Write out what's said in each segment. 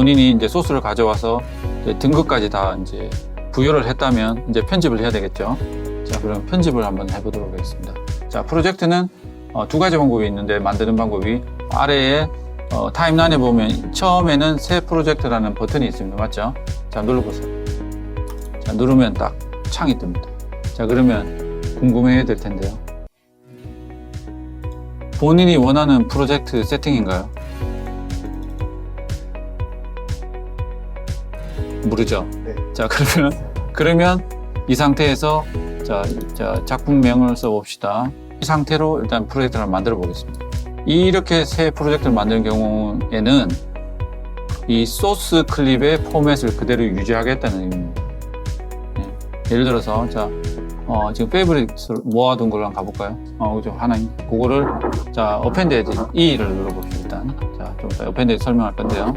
본인이 이제 소스를 가져와서 이제 등급까지 다 이제 부여를 했다면 이제 편집을 해야 되겠죠. 자, 그럼 편집을 한번 해보도록 하겠습니다. 자, 프로젝트는 어, 두 가지 방법이 있는데 만드는 방법이 아래에 어, 타임라인에 보면 처음에는 새 프로젝트라는 버튼이 있습니다. 맞죠? 자, 눌러보세요. 자, 누르면 딱 창이 뜹니다. 자, 그러면 궁금해야 될 텐데요. 본인이 원하는 프로젝트 세팅인가요? 모르죠? 네. 자, 그러면, 그러면 이 상태에서 자, 자, 작품명을 써봅시다. 이 상태로 일단 프로젝트를 만들어 보겠습니다. 이렇게 새 프로젝트를 만드는 경우에는 이 소스 클립의 포맷을 그대로 유지하겠다는 의미입니다. 예. 예를 들어서, 자, 어, 지금 페이브릿을 모아둔 걸로 한번 가볼까요? 어, 그죠. 하나, 그거를, 자, 어펜드 에디 E를 눌러봅시다, 일단. 자, 좀 이따 어펜드 설명할 건데요.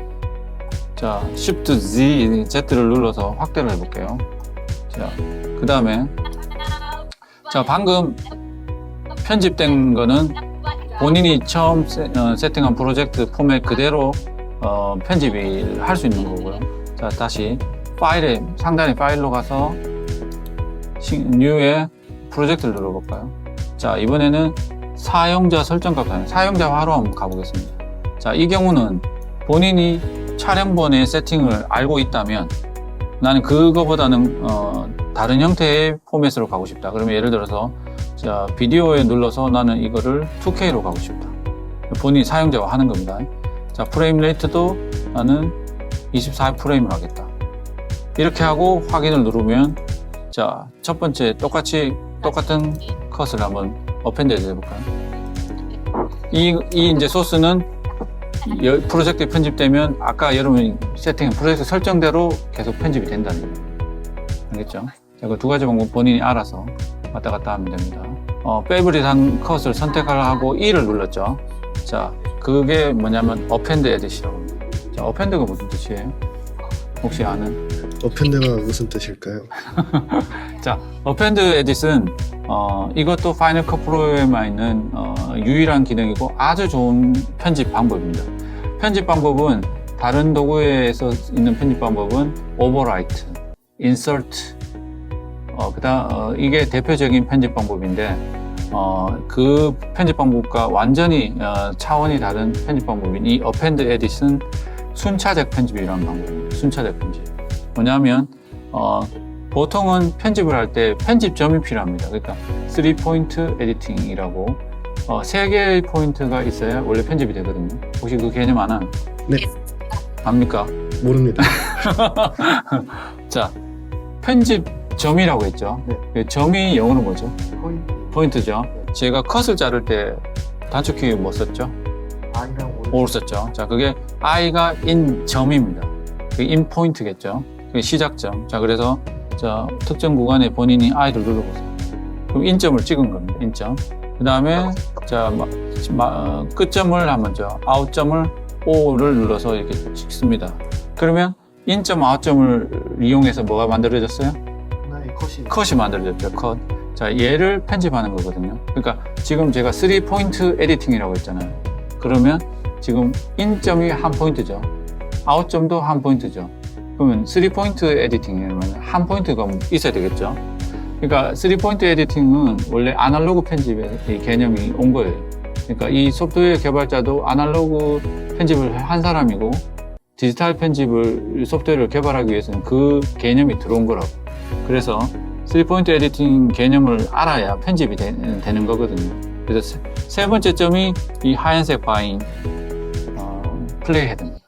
자, Shift Z, Z를 눌러서 확대를 해볼게요. 자, 그 다음에, 자, 방금 편집된 거는 본인이 처음 세, 어, 세팅한 프로젝트 포맷 그대로 어, 편집을 할 수 있는 거고요. 자, 다시 파일에, 상단에 파일로 가서 뉴에 프로젝트를 눌러볼까요? 자, 이번에는 사용자 설정 값, 사용자 화로 한번 가보겠습니다. 자, 이 경우는 본인이 촬영본의 세팅을 알고 있다면 나는 그거보다는 어, 다른 형태의 포맷으로 가고 싶다. 그러면 예를 들어서 자, 비디오에 눌러서 나는 이거를 2K로 가고 싶다. 본인이 사용자가 하는 겁니다. 자, 프레임 레이트도 나는 24프레임을 하겠다. 이렇게 하고 확인을 누르면 자, 첫 번째 똑같이 똑같은 컷을 한번 어펜드 해 볼까요? 이, 이 이제 소스는 여- 프로젝트에 편집되면 아까 여러분이 세팅한 프로젝트 설정대로 계속 편집이 된다는 거예요. 알겠죠? 자, 그두 가지 방법 본인이 알아서 왔다 갔다 하면 됩니다. 어, 페이브릿한 컷을 선택하고 E를 눌렀죠. 자, 그게 뭐냐면 어펜드 에디시라고 합니다. 자, 어펜드가 무슨 뜻이에요? 혹시 아는? 어펜드가 무슨 뜻일까요? 자, 어펜드 에딧은 어, 이것도 파이널 컷 프로에만 있는 어, 유일한 기능이고 아주 좋은 편집 방법입니다. 편집 방법은 다른 도구에서 있는 편집 방법은 오버라이트, 인서트, 어, 그다음 어, 이게 대표적인 편집 방법인데 어, 그 편집 방법과 완전히 어, 차원이 다른 편집 방법인 이 어펜드 에딧은 순차적 편집이라는 방법입니다. 순차적 편집. 뭐냐면 어, 보통은 편집을 할 때 편집점이 필요합니다. 그러니까 3포인트 에디팅이라고 어, 세 개의 포인트가 있어야 원래 편집이 되거든요. 혹시 그 개념 아나? 네. 압니까? 모릅니다. 자, 편집점이라고 했죠. 네. 그 점이 영어로 뭐죠? 포인트죠. 제가 컷을 자를 때 단축키 뭐 썼죠? 아이랑 올 썼죠. 자, 그게 I가 in 점입니다. in 포인트겠죠. 시작점. 자, 그래서 자, 특정 구간에 본인이 I를 눌러보세요. 그럼 인점을 찍은 겁니다. 인점. 그 다음에 자, 마- 마- 어, 끝점을 한번 죠 아웃점을 O를 눌러서 이렇게 찍습니다. 그러면 인점, 아웃점을 이용해서 뭐가 만들어졌어요? 하나의 컷이 컷이 만들어졌죠, 컷. 자, 얘를 편집하는 거거든요. 그러니까 지금 제가 3 포인트 에디팅이라고 했잖아요. 그러면 지금 인점이 한 포인트죠. 아웃점도 한 포인트죠. 그러면 3포인트 에디팅이면 한 포인트가 있어야 되겠죠. 그러니까 3포인트 에디팅은 원래 아날로그 편집의 이 개념이 온 거예요. 그러니까 이 소프트웨어 개발자도 아날로그 편집을 한 사람이고 디지털 편집을 소프트웨어를 개발하기 위해서는 그 개념이 들어온 거라고. 그래서 3포인트 에디팅 개념을 알아야 편집이 되, 는 거거든요. 그래서 세, 세 번째 점이 이 하얀색 바인 어, 플레이 헤드입니다.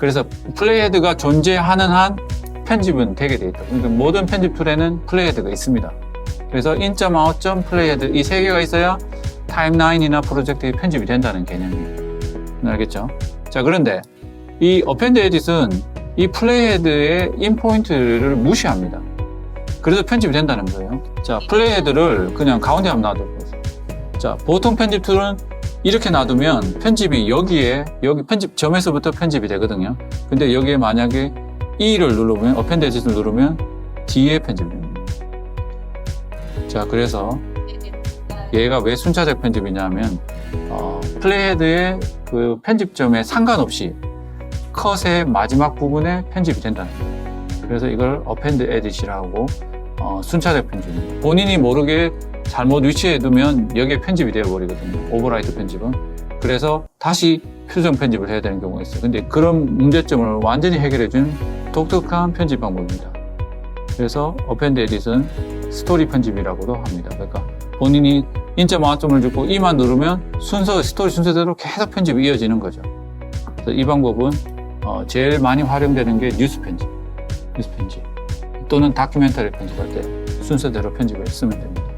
그래서 플레이헤드가 존재하는 한 편집은 되게 돼 있다. 그러니까 모든 편집 툴에는 플레이헤드가 있습니다. 그래서 인점, 아웃점, 플레이헤드 이 세 개가 있어야 타임라인이나 프로젝트에 편집이 된다는 개념이에요. 알겠죠? 자, 그런데 이 어펜드 에딧은 이 플레이헤드의 인포인트를 무시합니다. 그래서 편집이 된다는 거예요. 자, 플레이헤드를 그냥 가운데 한번 놔둬보세요. 자, 보통 편집 툴은 이렇게 놔두면 편집이 여기에, 여기 편집 점에서부터 편집이 되거든요. 근데 여기에 만약에 E를 누르면, 어펜드 에딧을 누르면 뒤에 편집이 됩니다. 자, 그래서 얘가 왜 순차적 편집이냐면, 어, 플레이헤드의 그 편집점에 상관없이 컷의 마지막 부분에 편집이 된다는 거예요. 그래서 이걸 어펜드 에딧이라고 어, 순차적 편집입니다. 본인이 모르게 잘못 위치해 두면 여기에 편집이 되어 버리거든요. 오버라이트 편집은. 그래서 다시 표정 편집을 해야 되는 경우가 있어요. 근데 그런 문제점을 완전히 해결해 준 독특한 편집 방법입니다. 그래서 어펜드 에딧은 스토리 편집이라고도 합니다. 그러니까 본인이 인자 마점을 주고 이만 누르면 순서 스토리 순서대로 계속 편집이 이어지는 거죠. 그래서 이 방법은 어, 제일 많이 활용되는 게 뉴스 편집, 뉴스 편집 또는 다큐멘터리 편집할 때 순서대로 편집을 쓰면 됩니다.